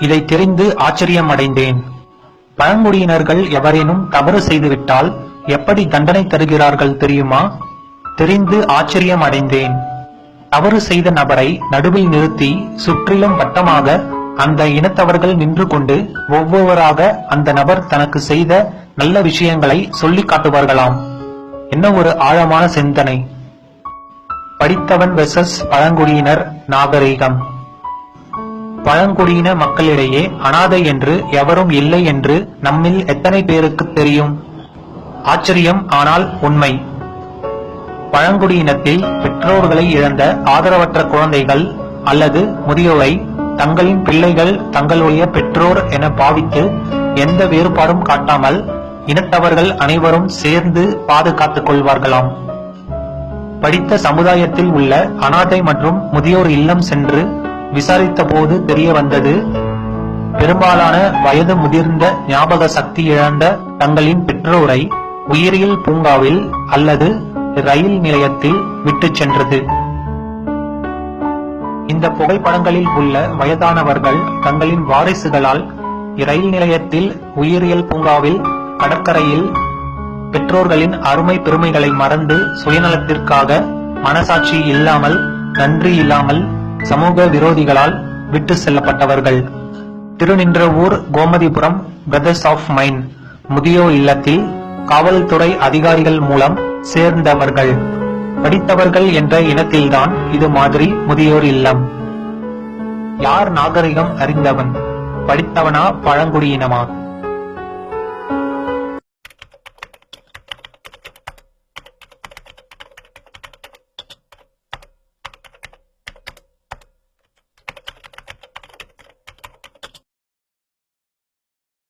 இதை தெரிந்து ஆச்சரியம் அடைந்தேன் பழங்குடியினர்கள் எவரேனும் தவறு செய்துவிட்டால் எப்படி தண்டனை தருகிறார்கள் தெரியுமா? தெரிந்து ஆச்சரியம் அடைந்தேன் தவறு செய்த நபரை நடுவில் நிறுத்தி சுற்றிலும் வட்டமாக அந்த இனத்தவர்கள் நின்று கொண்டு ஒவ்வொருவராக அந்த நபர் தனக்கு செய்த நல்ல விஷயங்களை சொல்லி காட்டுவார்களாம். என்ன ஒரு ஆழமான சிந்தனை. படித்தவன் வெசஸ் பழங்குடியினர் நாகரீகம். பழங்குடியின மக்களிடையே அனாதை என்று எவரும் இல்லை என்று நம்மில் எத்தனை பேருக்கு தெரியும்? ஆச்சரியம் ஆனால் உண்மை. பழங்குடியினத்தில் பெற்றோர்களை இழந்த ஆதரவற்ற குழந்தைகள் அல்லது முதியோரை தங்களின் பிள்ளைகள் தங்களுடைய பெற்றோர் என பாவித்து எந்த வேறுபாடும் காட்டாமல் இனத்தவர்கள் அனைவரும் சேர்ந்து பாதுகாத்துக் கொள்வார்களாம். படித்த சமுதாயத்தில் உள்ள அனாதை மற்றும் முதியோர் இல்லம் சென்று விசாரித்த போது தெரிய வந்தது பெரும்பாலான வயது முதிர்ந்த ஞாபக சக்தி இழந்த தங்களின் பெற்றோரை உயிரியல் பூங்காவில் அல்லது ரயில் நிலையத்தில் விட்டு சென்றது. இந்த புகைப்படங்களில் உள்ள வயதானவர்கள் தங்களின் வாரிசுகளால் ரயில் நிலையத்தில் உயிரியல் பூங்காவில் கடற்கரையில் பெற்றோர்களின் அருமை பெருமைகளை மறந்து சுயநலத்திற்காக மனசாட்சி இல்லாமல் நன்றி இல்லாமல் சமூக விரோதிகளால் விட்டு செல்லப்பட்டவர்கள். Thiruninravur Gomathipuram brothers of mine முதியோர் இல்லத்தில் காவல்துறை அதிகாரிகள் மூலம் சேர்ந்தவர்கள். படித்தவர்கள் என்ற இனத்தில்தான் இது மாதிரி முதியோர் இல்லம். யார் நாகரிகம் அறிந்தவன்? படித்தவனா பழங்குடியினமா?